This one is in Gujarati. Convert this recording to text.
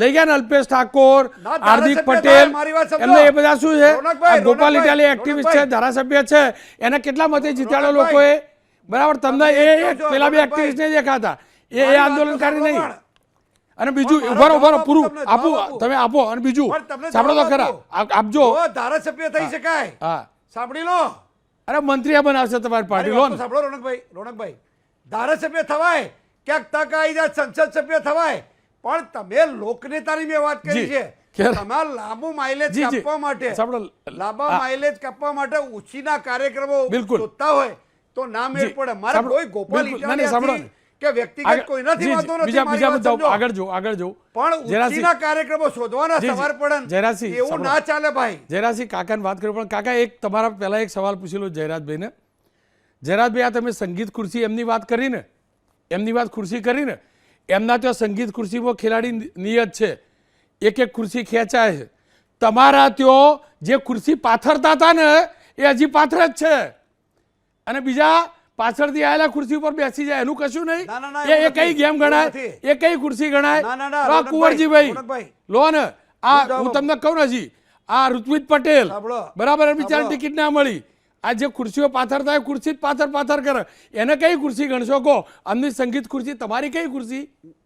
લઈ ગયા ને અલ્પેશ ઠાકોર હાર્દિક પટેલ. એમને એ બધા શું છે? ગોપાલ ઇટાલી એક્ટિવિસ્ટ છે ધારાસભ્ય છે. એને કેટલા મતે રોનકભાઈ. લોકોએ? બરાબર તમને એ પેલા બે. એક્ટિવિસ્ટ ને દેખાતા. એ એ આંદોલનકારી નહીં. અને બીજું ઉભારો ઉભારો પૂરું. આપો. તમે આપો અને બીજું સાંભળો તો ખરા. આપજો ધારાસભ્ય થઈ શકાય. હા. સાંભળી લો. અરે મંત્રી બનાવશે તમારી પાર્ટી. લો સાંભળો રોનકભાઈ રોનકભાઈ. ધારાસભ્ય થવાય ક્યાંક તક આવી જાય સંસદ સભ્ય થવાય. પણ તમે લોકનેતાની મેં વાત કરી છે. તમારે લાંબુ માઇલેજ. કાપવા માટે લાંબા માઇલેજ કાપવા માટે ઉછીના કાર્યક્રમો જોતા હોય તો ના મેળ પડે. મારે કોઈ ગોપાલ ઇટાલિયાથી કે વ્યક્તિગત કોઈ નથી જી, જી. નથી બીજા મારી બીજા વાત મુદ્દાઓ સમજો. આગળ જો આગળ જો પણ જરાસી- કાર્યક્રમો શોધવાના જી, જી. સવાર પડે જરાસી, એવું ના ચાલે ભાઈ. જયરાજસિંહ કાકાને વાત કરી પણ કાકા એક તમારા પહેલા એક સવાલ પૂછેલો જયરાજભાઈને. જયરાજભાઈ આ તમે સંગીત ખુરશી એમની વાત કરી ને એમની વાત ખુરશી કરી ને એમના ત્યાં સંગીત ખુરશીમાં ખેલાડી નિયત છે. એક એક ખુરશી ખેંચાય છે. તમારા ત્યો જે ખુરશી પાથરતા હતા ને એ હજી પાથર જ છે. અને બીજા પાછળથી આવેલા ખુરશી ઉપર બેસી જાય એનું કશું નહીં. એ કઈ ગેમ ગણાય. એ કઈ ખુરશી ગણાય? કુંવરજીભાઈ. લો ને આ હું તમને કહું ને હજી. આ ઋત્વિજ પટેલ. બરાબર બિચારા. ટિકિટ ના મળી. આ જે ખુરશીઓ પાથરતા હોય ખુરશી જ પાથર પાથર કરે. એને કઈ ખુરશી ગણશો? કહો. અમની સંગીત ખુરશી, તમારી કઈ ખુરશી?